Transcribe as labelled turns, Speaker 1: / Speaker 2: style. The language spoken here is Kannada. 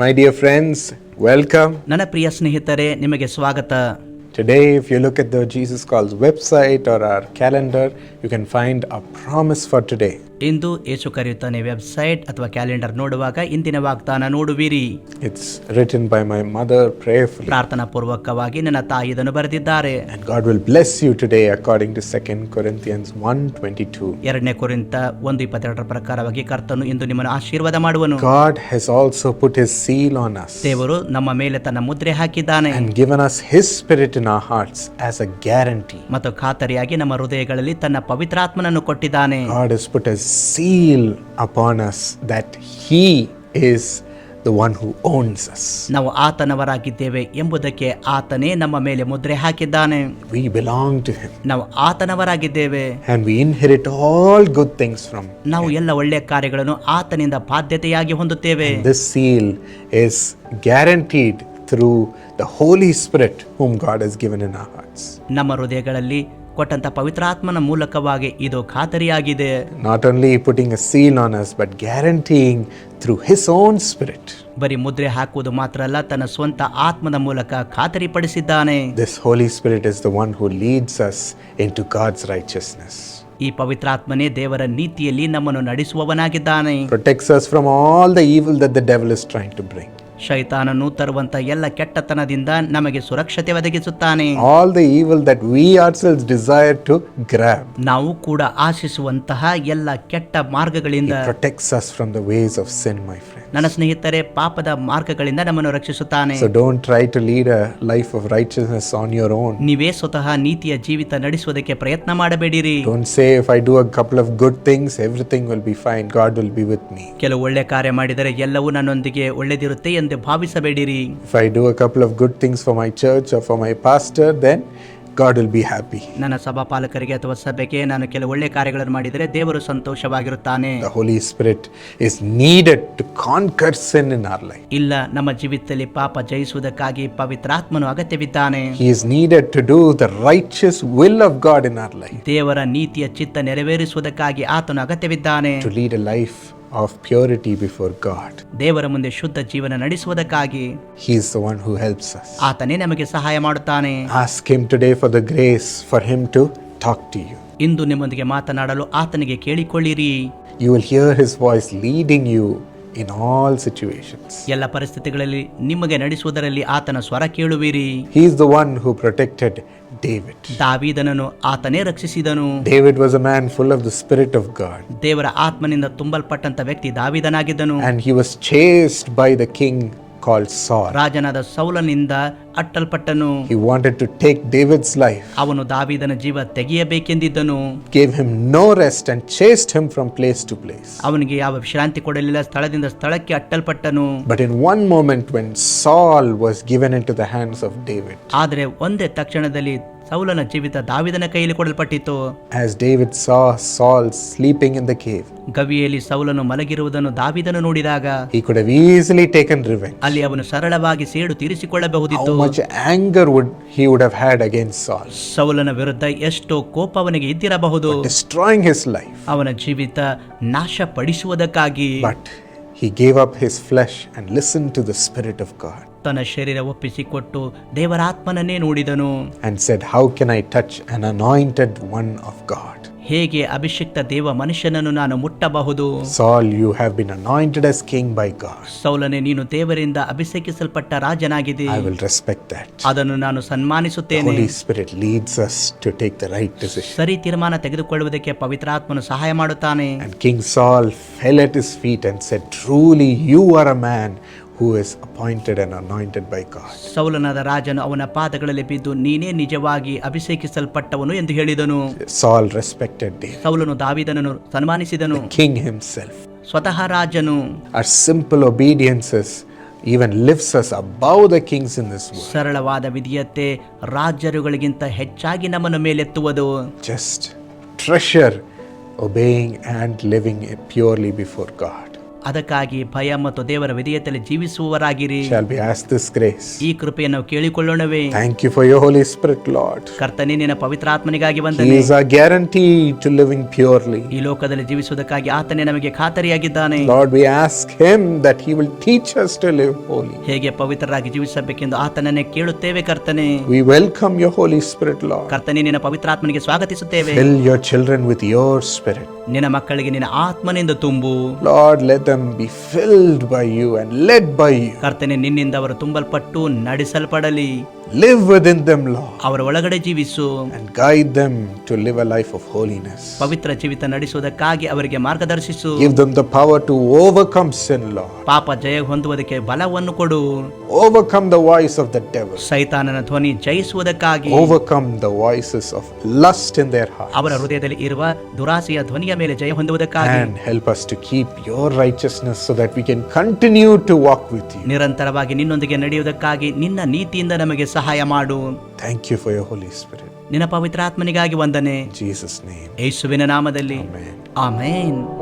Speaker 1: My ಡಿಯರ್ ಫ್ರೆಂಡ್ಸ್ ವೆಲ್ಕಮ್
Speaker 2: ನನ್ನ ಪ್ರಿಯ ಸ್ನೇಹಿತರೆ ನಿಮಗೆ ಸ್ವಾಗತ.
Speaker 1: Today, if you look at the Jesus Calls website or our calendar, you can find a promise for today.
Speaker 2: Into Yesu ಕರೆಯುತ್ತಾನೆ website ಅಥವಾ ಕ್ಯಾಲೆಂಡರ್ ನೋಡುವಾಗ ಇಂದಿನ ವಾಗ್ದಾನ ನೋಡುವಿರಿ
Speaker 1: It's written by my mother prayerfully.
Speaker 2: ಪ್ರಾರ್ಥನಾ ಪೂರ್ವಕವಾಗಿ ನನ್ನ ತಾಯಿ ಇದನ್ನು ಬರೆದಿದ್ದಾರೆ
Speaker 1: And God will bless you today according to 2 Corinthians 1:22.
Speaker 2: ಎರಡನೇ ಕುರಿತ ಒಂದು ಇಪ್ಪತ್ತೆರಡರ ಪ್ರಕಾರವಾಗಿ ಕರ್ತನು ಇಂದು ನಿಮ್ಮನ್ನು ಆಶೀರ್ವಾದ ಮಾಡುವನು
Speaker 1: God has also put his seal on us
Speaker 2: ದೇವರು ನಮ್ಮ ಮೇಲೆ ತನ್ನ ಮುದ್ರೆ ಹಾಕಿದ್ದಾನೆ
Speaker 1: and given us his spirit in our hearts as a guarantee.
Speaker 2: ಮತ್ತು ಖಾತರಿಯಾಗಿ ನಮ್ಮ ಹೃದಯಗಳಲ್ಲಿ ತನ್ನ ಪವಿತ್ರಾತ್ಮನನ್ನು ಕೊಟ್ಟಿದ್ದಾನೆ
Speaker 1: God has put a seal upon us that he is the one who owns us.
Speaker 2: ನಾವು ಆತನವರಾಗಿದ್ದೇವೆ ಎಂಬುದಕ್ಕೆ ಆತನೇ ನಮ್ಮ ಮೇಲೆ ಮುದ್ರೆ ಹಾಕಿದ್ದಾನೆ
Speaker 1: We belong to him.
Speaker 2: ನಾವು ಆತನವರಾಗಿದ್ದೇವೆ
Speaker 1: and we inherit all good things from him.
Speaker 2: ನಾವು ಎಲ್ಲ ಒಳ್ಳೆಯ ಕಾರ್ಯಗಳನ್ನು ಆತನಿಂದ ಬಾಧ್ಯತೆಯಾಗಿ ಹೊಂದುತ್ತೇವೆ
Speaker 1: This seal is guaranteed through the Holy Spirit whom God has given in our hearts.
Speaker 2: ನಮ್ಮ ಹೃದಯಗಳಲ್ಲಿ ಕೊಟ್ಟಂತ ಪವಿತ್ರಾತ್ಮನ ಮೂಲಕವಾಗಿ ಇದು ಖಾತರಿಯಾಗಿದೆ
Speaker 1: Not only putting a seal on us, but guaranteeing through His own Spirit.
Speaker 2: ಬರೀ ಮುದ್ರೆ ಹಾಕುವುದು ಮಾತ್ರ ಅಲ್ಲ ತನ್ನ ಸ್ವಂತ ಆತ್ಮದ ಮೂಲಕ ಖಾತರಿಪಡಿಸಿದ್ದಾನೆ
Speaker 1: This Holy Spirit is the one who leads us into God's righteousness,
Speaker 2: ಈ ಪವಿತ್ರಾತ್ಮನೇ ದೇವರ ನೀತಿಯಲ್ಲಿ ನಮ್ಮನ್ನು ನಡೆಸುವವನಾಗಿದ್ದಾನೆ
Speaker 1: protects us from all the evil that the devil is trying to bring.
Speaker 2: ಶೈತಾನನು ತರುವಂತ ಎಲ್ಲ ಕೆಟ್ಟತನದಿಂದ ನಮಗೆ ಸುರಕ್ಷತೆ ಒದಗಿಸುತ್ತಾನೆ
Speaker 1: All the evil that we ourselves desire to grab.
Speaker 2: ನಾವು ಕೂಡ ಆಶಿಸುವಂತಹ ಎಲ್ಲ ಕೆಟ್ಟ ಮಾರ್ಗಗಳಿಂದ
Speaker 1: protects us from the ways of sin, my friend.
Speaker 2: ನನ್ನ ಸ್ನೇಹಿತರೇ ಪಾಪದ ಮಾರ್ಗಗಳಿಂದ ನಮ್ಮನ್ನು ರಕ್ಷಿಸುತ್ತಾನೆ.
Speaker 1: ಲೈಫ್ ಆಫ್ ಆನ್ ಓನ್
Speaker 2: ನೀವೇ ಸ್ವತಃ ನೀತಿಯ ಜೀವಿತ ನಡೆಸುವುದಕ್ಕೆ ಪ್ರಯತ್ನ ಮಾಡಬೇಡಿರಿ.
Speaker 1: ಕೆಲವು say do of good things be fine be with
Speaker 2: ಒಳ್ಳೆ ಕಾರ್ಯ ಮಾಡಿದರೆ ಎಲ್ಲವೂ ನನ್ನೊಂದಿಗೆ ಒಳ್ಳೆದಿರುತ್ತೆ ಎಂದು ಭಾವಿಸಬೇಡಿರಿ.
Speaker 1: Do of good things for my church for my pastor then God will be happy.
Speaker 2: ನನ್ನ ಸಭಾಪಾಲಕರಿಗೆ ಅಥವಾ ಸಭೆಗೆ ನಾನು ಕೆಲವು ಒಳ್ಳೆ ಕಾರ್ಯಗಳನ್ನು ಮಾಡಿದರೆ ದೇವರು ಸಂತೋಷವಾಗಿರುತ್ತಾನೆ
Speaker 1: The Holy Spirit is needed to conquer sin in our life.
Speaker 2: ಇಲ್ಲ ನಮ್ಮ ಜೀವಿತದಲ್ಲಿ ಪಾಪ ಜಯಿಸುವುದಕ್ಕಾಗಿ ಪವಿತ್ರಾತ್ಮನು ಅಗತ್ಯವಿದ್ದಾನೆ
Speaker 1: He is needed to do the righteous will of God in our life,
Speaker 2: ದೇವರ ನೀತಿಯ ಚಿತ್ತ ನೆರವೇರಿಸುವುದಕ್ಕಾಗಿ ಆತನು ಅಗತ್ಯವಿದ್ದಾನೆ
Speaker 1: to lead a life of purity before God.
Speaker 2: ದೇವರ ಮುಂದೆ ಶುದ್ಧ ಜೀವನ ನಡೆಸುವುದಕ್ಕಾಗಿ
Speaker 1: He is the one who helps us.
Speaker 2: ಆತನೇ ನಮಗೆ ಸಹಾಯ ಮಾಡುತ್ತಾನೆ
Speaker 1: Ask Him today for the grace for Him to talk to you.
Speaker 2: ಇಂದು ನಿಮ್ಮೊಂದಿಗೆ ಮಾತನಾಡಲು ಆತನಿಗೆ ಕೇಳಿಕೊಳ್ಳಿರಿ
Speaker 1: You will hear His voice leading you in all situations.
Speaker 2: ಎಲ್ಲ ಪರಿಸ್ಥಿತಿಗಳಲ್ಲಿ ನಿಮಗೆ ನಡೆಸುವುದರಲ್ಲಿ ಆತನ ಸ್ವರ ಕೇಳುವಿರಿ
Speaker 1: He is the one who protected David.
Speaker 2: ದಾವೀದನನ್ನು ಆತನೇ ರಕ್ಷಿಸಿದನು
Speaker 1: David was a man full of the Spirit of God,
Speaker 2: ದೇವರ ಆತ್ಮನಿಂದ ತುಂಬಲ್ಪಟ್ಟಂತ ವ್ಯಕ್ತಿ ದಾವಿದನಾಗಿದ್ದನು
Speaker 1: and he was chased by the king called Saul.
Speaker 2: ರಾಜನಾದ ಸೌಲನಿಂದ ಅಟ್ಟಲ್ಪಟ್ಟನು
Speaker 1: He wanted to take David's life,
Speaker 2: ಅವನು ದಾವಿದನ ಜೀವ ತೆಗೆಯಬೇಕೆಂದಿದ್ದನು
Speaker 1: gave him no rest, and chased him from place to place.
Speaker 2: ಅವನಿಗೆ ಯಾವ ವಿಶ್ರಾಂತಿ ಕೊಡಲಿಲ್ಲ ಸ್ಥಳದಿಂದ ಸ್ಥಳಕ್ಕೆ ಅಟ್ಟಲ್ಪಟ್ಟನು
Speaker 1: But in one moment, when Saul was given into the hands of David,
Speaker 2: ಆದರೆ ಒಂದೇ ತಕ್ಷಣದಲ್ಲಿ ಸೌಲನ ಜೀವಿತ ದಾವಿದನ ಕೈಯಲ್ಲಿ ಕೊಡಲ್ಪಟ್ಟಿತು
Speaker 1: as David saw Saul sleeping in the cave,
Speaker 2: ಗವಿಯಲ್ಲಿ ಸೌಲನು ಮಲಗಿರುವುದನ್ನು ದಾವಿದನು ನೋಡಿದಾಗ
Speaker 1: he could have easily taken revenge.
Speaker 2: ಅಲ್ಲಿ ಅವನು ಸರಳವಾಗಿ ಸೇಡು ತೀರಿಸಿಕೊಳ್ಳಬಹುದಿತ್ತು
Speaker 1: How much anger would he would have had against Saul,
Speaker 2: ಸೌಲನ ವಿರುದ್ಧ ಎಷ್ಟೋ ಕೋಪ ಅವನಿಗೆ ಇದ್ದಿರಬಹುದು
Speaker 1: destroying his life.
Speaker 2: ಅವನ ಜೀವಿತ ನಾಶಪಡಿಸುವುದಕ್ಕಾಗಿ
Speaker 1: But he gave up his flesh and listen to the Spirit of God
Speaker 2: ತನ್ನ ಶರೀರ ಒಪ್ಪಿಸಿಕೊಟ್ಟು ದೇವರಾತ್ಮನನ್ನೇ ನೋಡಿದನು.
Speaker 1: How can I touch one of God
Speaker 2: ಹೇಗೆ ಅಭಿಷಿಕ್ತ ದೇವ ಮನುಷ್ಯನನ್ನು ನಾನು ಮುಟ್ಟಬಹುದು?
Speaker 1: Saul you have been anointed as king by God
Speaker 2: ಸೌಲನೆ ನೀನು ದೇವರಿಂದ ಅಭಿಷೇಕಿಸಲ್ಪಟ್ಟ ರಾಜನಾಗಿದೆ
Speaker 1: ಐ ವಿಲ್ ರೆಸ್ಪೆಕ್ಟ್ ದಟ್
Speaker 2: ಅದನ್ನು ನಾನು ಸನ್ಮಾನಿಸುತ್ತೇನೆ.
Speaker 1: Holy spirit leads us to take the right decision
Speaker 2: ಸರಿ ತೀರ್ಮಾನ ತೆಗೆದುಕೊಳ್ಳುವುದಕ್ಕೆ ಪವಿತ್ರಾತ್ಮನು ಸಹಾಯ ಮಾಡುತ್ತಾನೆ.
Speaker 1: And king Saul fell at his feet and said truly you are a man who is appointed and anointed by God.
Speaker 2: ಸೌಲನಾದ ರಾಜನು ಅವನ ಪಾದಗಳಲ್ಲಿ ಬಿದ್ದು ನೀನೇ ನಿಜವಾಗಿ ಅಭಿಷೇಕಿಸಲ್ಪಟ್ಟವನು ಎಂದು ಹೇಳಿದನು
Speaker 1: Saul respected David,
Speaker 2: ಸೌಲನು ದಾವಿದನನ್ನು ಸನ್ಮಾನಿಸಿದನು
Speaker 1: king himself.
Speaker 2: ಸ್ವತಃ ರಾಜನು
Speaker 1: Our simple obediences even lifts us above the kings in this world.
Speaker 2: ಸರಳವಾದ ವಿಧಿಯತ್ತೆ ರಾಜರುಗಳಿಗಿಂತ ಹೆಚ್ಚಾಗಿ ನಮ್ಮನ್ನು ಮೇಲೆತ್ತುವುದು
Speaker 1: Just treasure obeying and living purely before God.
Speaker 2: ಅದಕ್ಕಾಗಿ ಭಯ ಮತ್ತು ದೇವರ ವಿಧೇಯತೆಯಲ್ಲಿ ಜೀವಿಸುವವರಾಗಿರಿ? ಈ ಕೃಪೆಯನ್ನು ಕೇಳಿಕೊಳ್ಳೋಣವೇ
Speaker 1: thank you for your holy spirit Lord.
Speaker 2: ಕರ್ತನೇ ನಿನ್ನ ಪವಿತ್ರಾತ್ಮನಿಗಾಗಿ
Speaker 1: ಆತ್ಮನಿಗಾಗಿ
Speaker 2: ಬಂದನೆ
Speaker 1: is a guarantee to living purely.
Speaker 2: ಈ ಲೋಕದಲ್ಲಿ ಜೀವಿಸುವುದಕ್ಕಾಗಿ ಆತನೇ ನಮಗೆ ಖಾತರಿಯಾಗಿದ್ದಾನೆ
Speaker 1: Lord, we ask Him that He will teach us to live holy.
Speaker 2: ಹೇಗೆ ಪವಿತ್ರರಾಗಿ ಜೀವಿಸಬೇಕೆಂದು ಆತನನ್ನೇ ಕೇಳುತ್ತೇವೆ ಕರ್ತನೆ
Speaker 1: we welcome your holy Spirit, Lord.
Speaker 2: ಕರ್ತನೆ ನಿನ್ನ ಪವಿತ್ರಾತ್ಮನಿಗೆ ಸ್ವಾಗತಿಸುತ್ತೇವೆ
Speaker 1: Fill your children with your Spirit.
Speaker 2: ನಿನ್ನ ಮಕ್ಕಳಿಗೆ ನಿನ್ನ ಆತ್ಮನಿಂದ ತುಂಬು
Speaker 1: lord let them be filled by you and led by you.
Speaker 2: ಕರ್ತನೆ ನಿನ್ನಿಂದ ಅವರು ತುಂಬಲ್ಪಟ್ಟು ನಡೆಸಲ್ಪಡಲಿ
Speaker 1: Live within them, Lord,
Speaker 2: ಅವರ ಒಳಗಡೆ ಜೀವಿಸು
Speaker 1: and guide them to live a life of holiness.
Speaker 2: ಪವಿತ್ರ ಜೀವಿತ ನಡೆಸುವುದಕ್ಕಾಗಿ ಅವರಿಗೆ ಮಾರ್ಗದರ್ಶಿಸು
Speaker 1: Give them the power to overcome sin, Lord.
Speaker 2: ಪಾಪ ಜಯ ಹೊಂದುವುದಕ್ಕೆ ಬಲವನ್ನು ಕೊಡು
Speaker 1: Overcome the voice of the devil.
Speaker 2: ಸೈತಾನನ ಧ್ವನಿ ಜಯಿಸುವುದಕ್ಕಾಗಿ
Speaker 1: Overcome the voices of lust in their heart.
Speaker 2: ಅವರ ಹೃದಯದಲ್ಲಿ ಇರುವ ದುರಾಸೆಯ ಧ್ವನಿಯ ಮೇಲೆ ಜಯ ಹೊಂದುವುದಕ್ಕಾಗಿ
Speaker 1: And help us to keep your righteousness so that we can continue to walk with you.
Speaker 2: ನಿರಂತರವಾಗಿ ನಿನ್ನೊಂದಿಗೆ ನಡೆಯುವುದಕ್ಕಾಗಿ ನಿನ್ನ ನೀತಿಯಿಂದ ನಮಗೆ ಸಹಾಯ ಮಾಡು.
Speaker 1: Thank you for your holy spirit
Speaker 2: ನಿನ್ನ ಪವಿತ್ರಾತ್ಮನಿಗಾಗಿ ವಂದನೆ.
Speaker 1: ಜೀಸಸ್ ನೇಮ್
Speaker 2: ಯೇಸುವಿನ ನಾಮದಲ್ಲಿ.
Speaker 1: Amen
Speaker 2: amen.